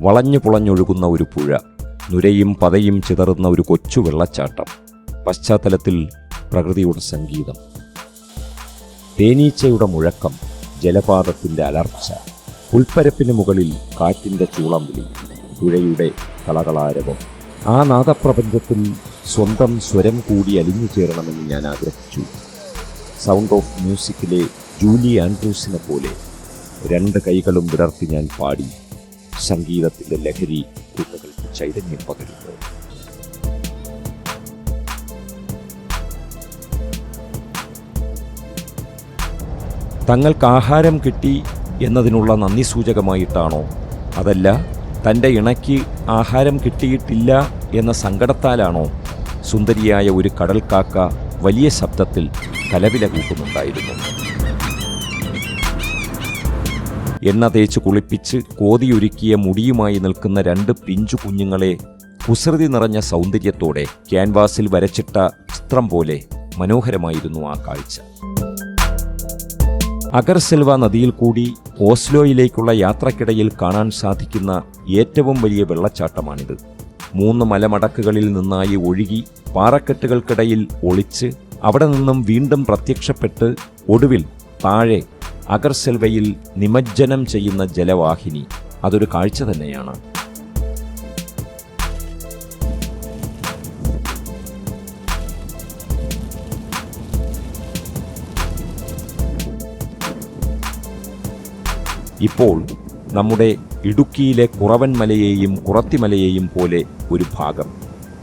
വളഞ്ഞു പുളഞ്ഞൊഴുകുന്ന ഒരു പുഴ നുരയും പതയും ചിതറുന്ന ഒരു കൊച്ചു വെള്ളച്ചാട്ടം പശ്ചാത്തലത്തിൽ പ്രകൃതിയുടെ സംഗീതം. തേനീച്ചയുടെ മുഴക്കം ജലപാതത്തിന്റെ അലർച്ച പുൽപ്പരപ്പിന് മുകളിൽ കാറ്റിന്റെ ചൂളം വിളി പുഴയുടെ കളകളാരവം ആ നാദപ്രപഞ്ചത്തിൽ സ്വന്തം സ്വരം കൂടി അലിഞ്ഞു ചേരണമെന്ന് ഞാൻ ആഗ്രഹിച്ചു. സൗണ്ട് ഓഫ് മ്യൂസിക്കിലെ ജൂലി ആൻഡ്രൂസിനെ പോലെ രണ്ട് കൈകളും വിടർത്തി ഞാൻ പാടി. സംഗീതത്തിന്റെ ലഹരി കുട്ടികൾക്ക് ചൈതന്യം പകരുന്നു. തങ്ങൾക്ക് ആഹാരം കിട്ടി എന്നതിനുള്ള നന്ദി സൂചകമായിട്ടാണോ? അതല്ല തന്റെ ഇണയ്ക്ക് ആഹാരം കിട്ടിയിട്ടില്ല എന്ന സങ്കടത്താലാണോ സുന്ദരിയായ ഒരു കടൽക്കാക്ക വലിയ ശബ്ദത്തിൽ കലവില കൂട്ടുന്നുണ്ടായിരുന്നു? എണ്ണ തേച്ച് കുളിപ്പിച്ച് കോതിയൊരുക്കിയ മുടിയുമായി നിൽക്കുന്ന രണ്ട് പിഞ്ചു കുഞ്ഞുങ്ങളെ കുസൃതി നിറഞ്ഞ സൗന്ദര്യത്തോടെ ക്യാൻവാസിൽ വരച്ചിട്ട ചിത്രം പോലെ മനോഹരമായിരുന്നു ആ കാഴ്ച. അഗർസെൽവ നദിയിൽ കൂടി ഓസ്ലോയിലേക്കുള്ള യാത്രക്കിടയിൽ കാണാൻ സാധിക്കുന്ന ഏറ്റവും വലിയ വെള്ളച്ചാട്ടമാണിത്. മൂന്ന് മലമടക്കുകളിൽ നിന്നായി ഒഴുകി പാറക്കെട്ടുകൾക്കിടയിൽ ഒളിച്ച് അവിടെ നിന്നും വീണ്ടും പ്രത്യക്ഷപ്പെട്ട് ഒടുവിൽ താഴെ അഗർസെൽവയിൽ നിമജ്ജനം ചെയ്യുന്ന ജലവാഹിനി. അതൊരു കാഴ്ച തന്നെയാണ്. ഇപ്പോൾ നമ്മുടെ ഇടുക്കിയിലെ കുറവൻ മലയെയും കുറത്തിമലയെയും പോലെ ഒരു ഭാഗം.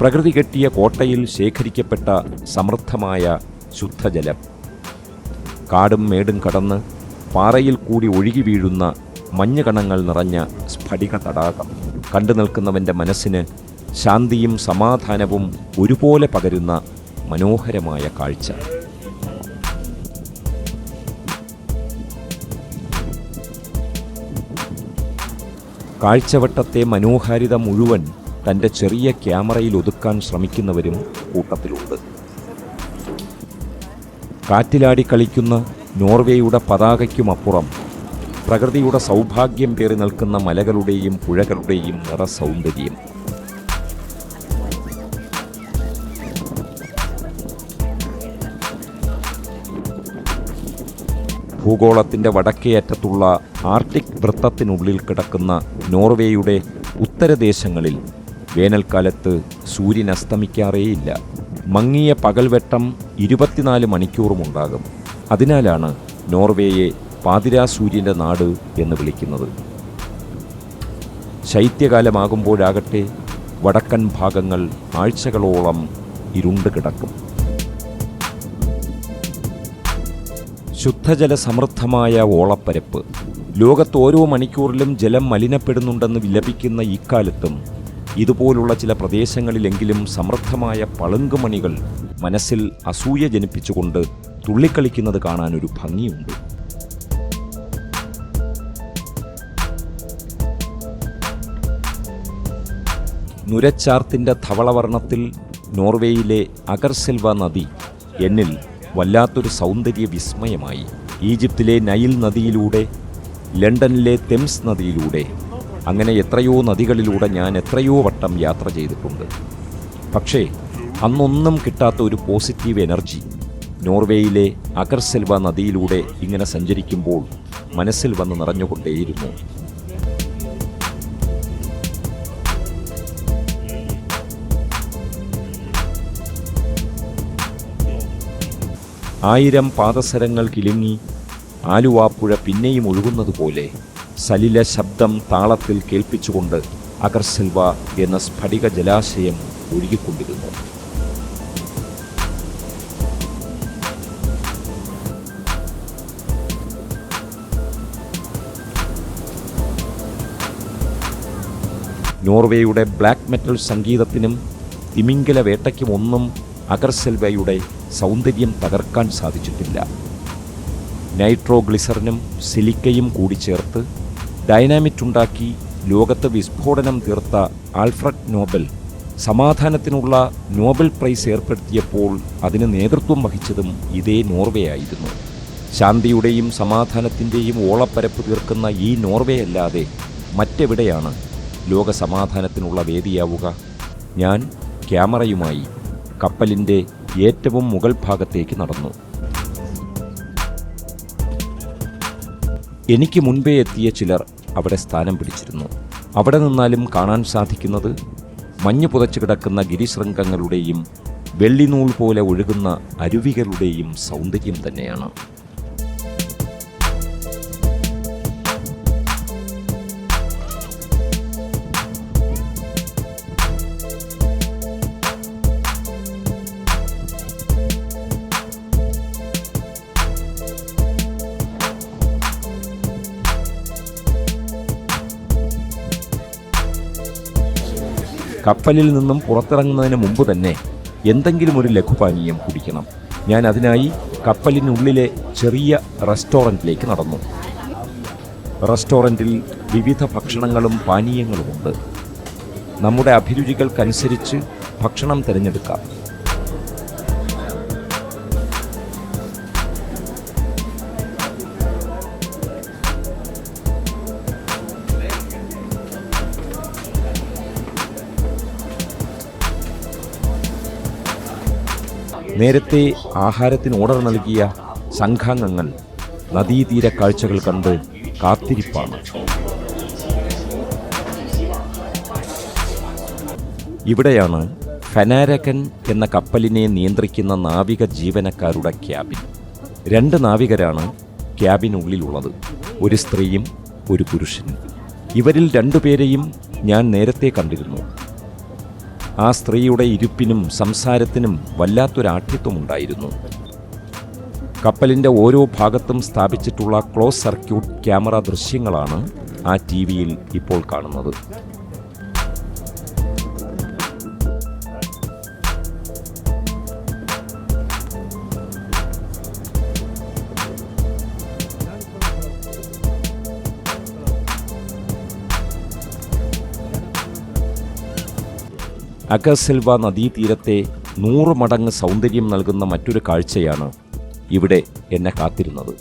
പ്രകൃതി കെട്ടിയ കോട്ടയിൽ ശേഖരിക്കപ്പെട്ട സമൃദ്ധമായ ശുദ്ധജലം. കാടും മേടും കടന്ന് പാറയിൽ കൂടി ഒഴുകി വീഴുന്ന മഞ്ഞ കണങ്ങൾ നിറഞ്ഞ സ്ഫടിക തടാകം. കണ്ടു നിൽക്കുന്നവന്റെ മനസ്സിന് ശാന്തിയും സമാധാനവും ഒരുപോലെ പകരുന്ന മനോഹരമായ കാഴ്ച. കാഴ്ചവട്ടത്തെ മനോഹാരിത മുഴുവൻ തന്റെ ചെറിയ ക്യാമറയിൽ ഒതുക്കാൻ ശ്രമിക്കുന്നവരും കൂട്ടത്തിലുണ്ട്. കാറ്റിലാടി കളിക്കുന്ന നോർവേയുടെ പതാകയ്ക്കുമപ്പുറം പ്രകൃതിയുടെ സൗഭാഗ്യം പേറി നിൽക്കുന്ന മലകളുടെയും പുഴകളുടെയും നിറസൗന്ദര്യം ഭൂഗോളത്തിന്റെ വടക്കേ അറ്റത്തുള്ള ആർട്ടിക് വൃത്തത്തിനുള്ളിൽ കിടക്കുന്ന നോർവേയുടെ ഉത്തരദേശങ്ങളിൽ വേനൽക്കാലത്ത് സൂര്യൻ അസ്തമിക്കാറേയില്ല. മങ്ങിയ പകൽവെട്ടം ഇരുപത്തിനാല് മണിക്കൂറുമുണ്ടാകും. അതിനാലാണ് നോർവേയെ പാതിരാ സൂര്യന്റെ നാട് എന്ന് വിളിക്കുന്നത്. ശൈത്യകാലമാകുമ്പോഴാകട്ടെ വടക്കൻ ഭാഗങ്ങൾ ആഴ്ചകളോളം ഇരുണ്ട് കിടക്കും. ശുദ്ധജല സമൃദ്ധമായ ഓളപ്പരപ്പ്. ലോകത്ത് ഓരോ മണിക്കൂറിലും ജലം മലിനപ്പെടുന്നുണ്ടെന്ന് വിലപിക്കുന്ന ഇക്കാലത്തും ഇതുപോലുള്ള ചില പ്രദേശങ്ങളിലെങ്കിലും സമൃദ്ധമായ പളുങ്കുമണികൾ മനസ്സിൽ അസൂയ ജനിപ്പിച്ചുകൊണ്ട് തുള്ളിക്കളിക്കുന്നത് കാണാൻ ഒരു ഭംഗിയുണ്ട്. നുരച്ചാർത്തിന്റെ ധവളവർണത്തിൽ നോർവേയിലെ അഗർസെൽവ നദി എന്നിൽ വല്ലാത്തൊരു സൗന്ദര്യ വിസ്മയമായി. ഈജിപ്തിലെ നൈൽ നദിയിലൂടെ ലണ്ടനിലെ തെംസ് നദിയിലൂടെ അങ്ങനെ എത്രയോ നദികളിലൂടെ ഞാൻ എത്രയോ വട്ടം യാത്ര ചെയ്തിട്ടുണ്ട്. പക്ഷേ അന്നൊന്നും കിട്ടാത്ത ഒരു പോസിറ്റീവ് എനർജി നോർവേയിലെ അഗർസെൽവ നദിയിലൂടെ ഇങ്ങനെ സഞ്ചരിക്കുമ്പോൾ മനസ്സിൽ വന്ന് നിറഞ്ഞുകൊണ്ടേയിരുന്നു. ആയിരം പാദസരങ്ങൾ കിളിങ്ങി ആലുവാപ്പുഴ പിന്നെയും ഒഴുകുന്നതുപോലെ സലില ശബ്ദം താളത്തിൽ കേൾപ്പിച്ചുകൊണ്ട് അഗർസെൽവ എന്ന സ്ഫടിക ജലാശയം ഒഴുകിക്കൊണ്ടിരുന്നു. നോർവേയുടെ ബ്ലാക്ക് മെറ്റൽ സംഗീതത്തിനും തിമിംഗല വേട്ടയ്ക്കും ഒന്നും അഗർസെൽവയുടെ സൗന്ദര്യം തകർക്കാൻ സാധിച്ചിട്ടില്ല. നൈട്രോഗ്ലിസറിനും സിലിക്കയും കൂടി ചേർത്ത് ഡൈനാമിറ്റ് ഉണ്ടാക്കി ലോകത്ത് വിസ്ഫോടനം തീർത്ത ആൽഫ്രഡ് നോബൽ സമാധാനത്തിനുള്ള നോബൽ പ്രൈസ് ഏർപ്പെടുത്തിയപ്പോൾ അതിന് നേതൃത്വം വഹിച്ചതും ഇതേ നോർവേ ആയിരുന്നു. ശാന്തിയുടെയും സമാധാനത്തിന്റെയും ഓളപ്പരപ്പ് തീർക്കുന്ന ഈ നോർവേ അല്ലാതെ മറ്റെവിടെയാണ് ലോക സമാധാനത്തിനുള്ള വേദിയാവുക. ഞാൻ ക്യാമറയുമായി കപ്പലിന്റെ ഏറ്റവും മുകൾ ഭാഗത്തേക്ക് നടന്നു. എനിക്ക് മുൻപേ എത്തിയ ചിലർ അവിടെ സ്ഥാനം പിടിച്ചിരുന്നു. അവിടെ നിന്നാലും കാണാൻ സാധിക്കുന്നത് മഞ്ഞ് പുതച്ചു കിടക്കുന്ന ഗിരിശൃംഗങ്ങളുടെയും വെള്ളിനൂൽ പോലെ ഒഴുകുന്ന അരുവികളുടെയും സൗന്ദര്യം തന്നെയാണ്. കപ്പലിൽ നിന്നും പുറത്തിറങ്ങുന്നതിന് മുമ്പ് തന്നെ എന്തെങ്കിലും ഒരു ലഘുപാനീയം കുടിക്കണം. ഞാൻ അതിനായി കപ്പലിനുള്ളിലെ ചെറിയ റെസ്റ്റോറന്റിലേക്ക് നടന്നു. റെസ്റ്റോറന്റിൽ വിവിധ ഭക്ഷണങ്ങളും പാനീയങ്ങളുമുണ്ട്. നമ്മുടെ അഭിരുചികൾക്കനുസരിച്ച് ഭക്ഷണം തിരഞ്ഞെടുക്കാം. നേരത്തെ ആഹാരത്തിന് ഓർഡർ നൽകിയ സംഘാംഗങ്ങൾ നദീതീര കാഴ്ചകൾ കണ്ട് കാത്തിരിപ്പാണ്. ഇവിടെയാണ് ഫനാരകൻ എന്ന കപ്പലിനെ നിയന്ത്രിക്കുന്ന നാവിക ജീവനക്കാരുടെ ക്യാബിൻ. രണ്ട് നാവികരാണ് ക്യാബിനുള്ളിലുള്ളത് ഒരു സ്ത്രീയും ഒരു പുരുഷനും. ഇവരിൽ രണ്ടുപേരെയും ഞാൻ നേരത്തെ കണ്ടിരുന്നു. ആ സ്ത്രീയുടെ ഇരുപ്പിനും സംസാരത്തിനും വല്ലാത്തൊരാഠ്യത്വമുണ്ടായിരുന്നു കപ്പലിന്റെ ഓരോ ഭാഗത്തും സ്ഥാപിച്ചിട്ടുള്ള ക്ലോസ് സർക്യൂട്ട് ക്യാമറ ദൃശ്യങ്ങളാണ് ആ ടി വിയിൽ ഇപ്പോൾ കാണുന്നത്. അഗസിൽവ നദീതീരത്തെ നൂറ് മടങ്ങ് സൗന്ദര്യം നൽകുന്ന മറ്റൊരു കാഴ്ചയാണ് ഇവിടെ എന്നെ കാത്തിരുന്നത്.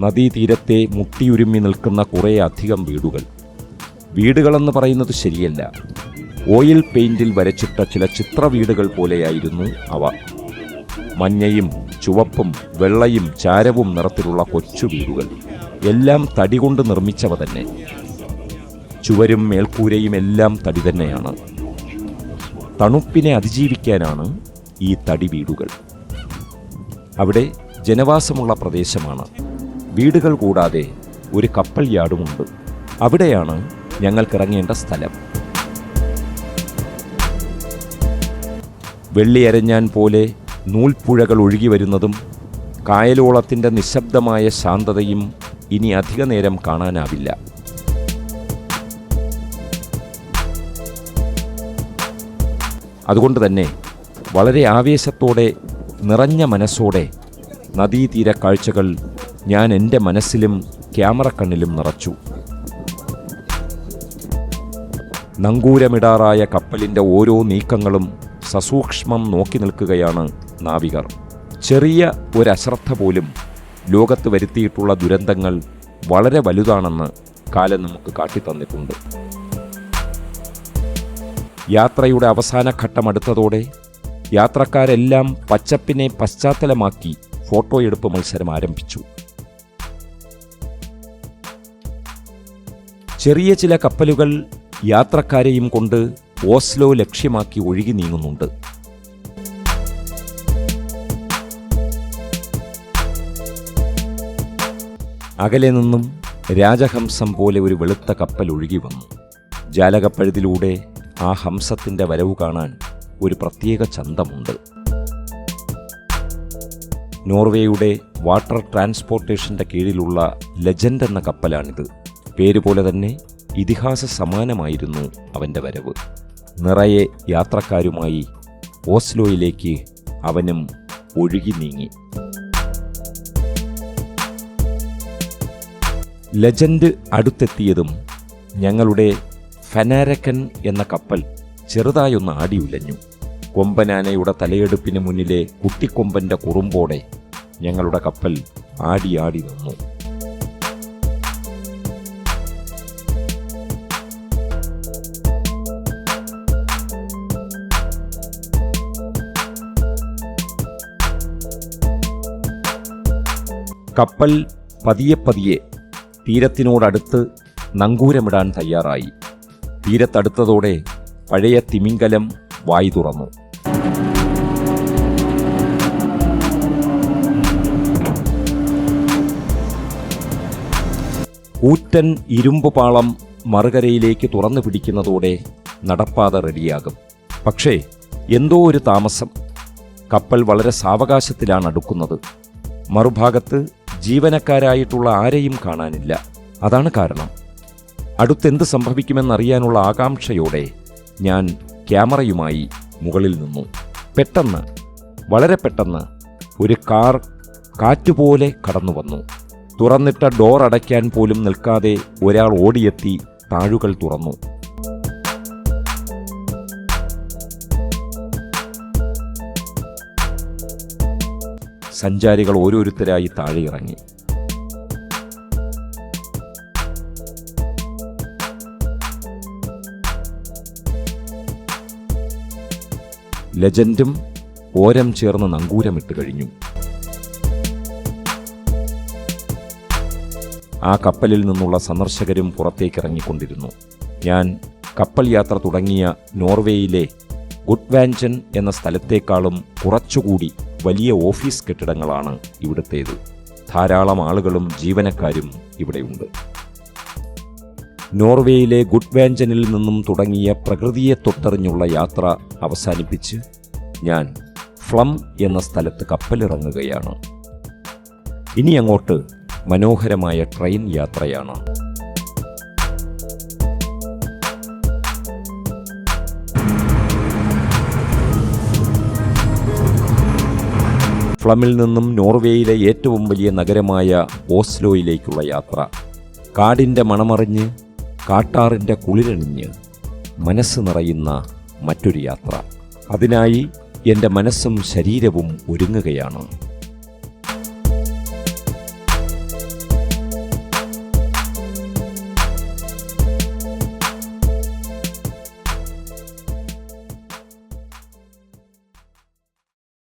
നദീതീരത്തെ മുട്ടിയുരുമ്മി നിൽക്കുന്ന കുറേ അധികം വീടുകൾ. വീടുകളെന്ന് പറയുന്നത് ശരിയല്ല. ഓയിൽ പെയിന്റിൽ വരച്ചിട്ട ചില ചിത്ര വീടുകൾ പോലെയായിരുന്നു അവ. മഞ്ഞയും ചുവപ്പും വെള്ളയും ചാരവും നിറത്തിലുള്ള കൊച്ചു വീടുകൾ. എല്ലാം തടി കൊണ്ട് നിർമ്മിച്ചവ തന്നെ. ചുവരും മേൽക്കൂരയും എല്ലാം തടി തന്നെയാണ്. തണുപ്പിനെ അതിജീവിക്കാനാണ് ഈ തടി വീടുകൾ. അവിടെ ജനവാസമുള്ള പ്രദേശമാണ്. വീടുകൾ കൂടാതെ ഒരു കപ്പൽ യാർഡുമുണ്ട് അവിടെയാണ് ഞങ്ങൾക്കിറങ്ങേണ്ട സ്ഥലം. വെള്ളിയരഞ്ഞാൻ പോലെ നൂൽപ്പുഴകൾ ഒഴുകി വരുന്നതും കായലോളത്തിന്റെ നിശബ്ദമായ ശാന്തതയും ഇനി അധിക നേരം കാണാനാവില്ല. അതുകൊണ്ട് തന്നെ വളരെ ആവേശത്തോടെ നിറഞ്ഞ മനസ്സോടെ നദീതീര കാഴ്ചകൾ ഞാൻ എന്റെ മനസ്സിലും ക്യാമറ കണ്ണിലും നിറച്ചു. നങ്കൂരമിടാറായ കപ്പലിന്റെ ഓരോ നീക്കങ്ങളും സസൂക്ഷ്മം നോക്കി നിൽക്കുകയാണ് നാവികർ. ചെറിയ ഒരശ്രദ്ധ പോലും ലോകത്ത് വരുത്തിയിട്ടുള്ള ദുരന്തങ്ങൾ വളരെ വലുതാണെന്ന് കാലം നമുക്ക് കാട്ടിത്തന്നിട്ടുണ്ട്. യാത്രയുടെ അവസാന ഘട്ടം അടുത്തതോടെ യാത്രക്കാരെല്ലാം പച്ചപ്പിനെ പശ്ചാത്തലമാക്കി ഫോട്ടോയെടുപ്പ് മത്സരം ആരംഭിച്ചു. ചെറിയ ചില കപ്പലുകൾ യാത്രക്കാരെയും കൊണ്ട് ഓസ്ലോ ലക്ഷ്യമാക്കി ഒഴുകി നീങ്ങുന്നുണ്ട്. അകലെ നിന്നും രാജഹംസം പോലെ ഒരു വെളുത്ത കപ്പൽ ഒഴുകി വന്നു. ജാലകപ്പഴുതിലൂടെ ആ ഹംസത്തിന്റെ വരവ് കാണാൻ ഒരു പ്രത്യേക ചന്തമുണ്ട്. നോർവേയുടെ വാട്ടർ ട്രാൻസ്പോർട്ടേഷന്റെ കീഴിലുള്ള ലെജൻഡ് എന്ന കപ്പലാണിത്. പേരുപോലെ തന്നെ ഇതിഹാസ സമാനമായിരുന്നു അവന്റെ വരവ്. നിറയെ യാത്രക്കാരുമായി ഓസ്ലോയിലേക്ക് അവനും ഒഴുകി നീങ്ങി. ലെജൻഡ് അടുത്തെത്തിയതും ഞങ്ങളുടെ ഫെനാരക്കൻ എന്ന കപ്പൽ ചെറുതായൊന്ന് ആടിയുലഞ്ഞു. കൊമ്പനാനയുടെ തലയെടുപ്പിന് മുന്നിലെ കുട്ടിക്കൊമ്പന്റെ കുറുമ്പോടെ ഞങ്ങളുടെ കപ്പൽ ആടി ആടി നിന്നു. കപ്പൽ പതിയെ പതിയെ തീരത്തിനോടടുത്ത് നങ്കൂരമിടാൻ തയ്യാറായി. തീരത്തടുത്തതോടെ പഴയ തിമിംഗലം വായി തുറന്നു. ഊറ്റൻ ഇരുമ്പ് പാളം മറുകരയിലേക്ക് തുറന്നു പിടിക്കുന്നതോടെ നടപ്പാത റെഡിയാകും. പക്ഷേ എന്തോ ഒരു താമസം കപ്പൽ വളരെ സാവകാശത്തിലാണ് അടുക്കുന്നത്. മറുഭാഗത്ത് ജീവനക്കാരായിട്ടുള്ള ആരെയും കാണാനില്ല. അതാണ് കാരണം. അടുത്തെന്ത് സംഭവിക്കുമെന്നറിയാനുള്ള ആകാംക്ഷയോടെ ഞാൻ ക്യാമറയുമായി മുകളിൽ നിന്നു. പെട്ടെന്ന് വളരെ പെട്ടെന്ന് ഒരു കാർ കാറ്റുപോലെ കടന്നു വന്നു തുറന്നിട്ട ഡോർ അടയ്ക്കാൻ പോലും നിൽക്കാതെ ഒരാൾ ഓടിയെത്തി താഴുകൾ തുറന്നു. സഞ്ചാരികൾ ഓരോരുത്തരായി താഴെ ലെജൻഡും ഓരം ചേർന്ന് നങ്കൂരമിട്ട് കഴിഞ്ഞു. ആ കപ്പലിൽ നിന്നുള്ള സന്ദർശകരും പുറത്തേക്കിറങ്ങിക്കൊണ്ടിരുന്നു. ഞാൻ കപ്പൽ യാത്ര തുടങ്ങിയ നോർവേയിലെ ഗുഡ്വാൻജൻ എന്ന സ്ഥലത്തേക്കാളും കുറച്ചുകൂടി വലിയ ഓഫീസ് കെട്ടിടങ്ങളാണ് ഇവിടുത്തേത്. ധാരാളം ആളുകളും ജീവനക്കാരും ഇവിടെയുണ്ട്. നോർവേയിലെ ഗുഡ്വാൻജനിൽ നിന്നും തുടങ്ങിയ പ്രകൃതിയെ തൊട്ടറിഞ്ഞുള്ള യാത്ര അവസാനിപ്പിച്ച് ഞാൻ ഫ്ലം എന്ന സ്ഥലത്ത് കപ്പലിറങ്ങുകയാണ്. ഇനി അങ്ങോട്ട് മനോഹരമായ ട്രെയിൻ യാത്രയാണ്. ഫ്ലമിൽ നിന്നും നോർവേയിലെ ഏറ്റവും വലിയ നഗരമായ ഓസ്ലോയിലേക്കുള്ള യാത്ര. കാടിന്റെ മണമറിഞ്ഞ് കാട്ടാറിന്റെ കുളിരണിഞ്ഞ് മനസ്സ് നിറയുന്ന മറ്റൊരു യാത്ര. അതിനായി എന്റെ മനസ്സും ശരീരവും ഒരുങ്ങുകയാണ്.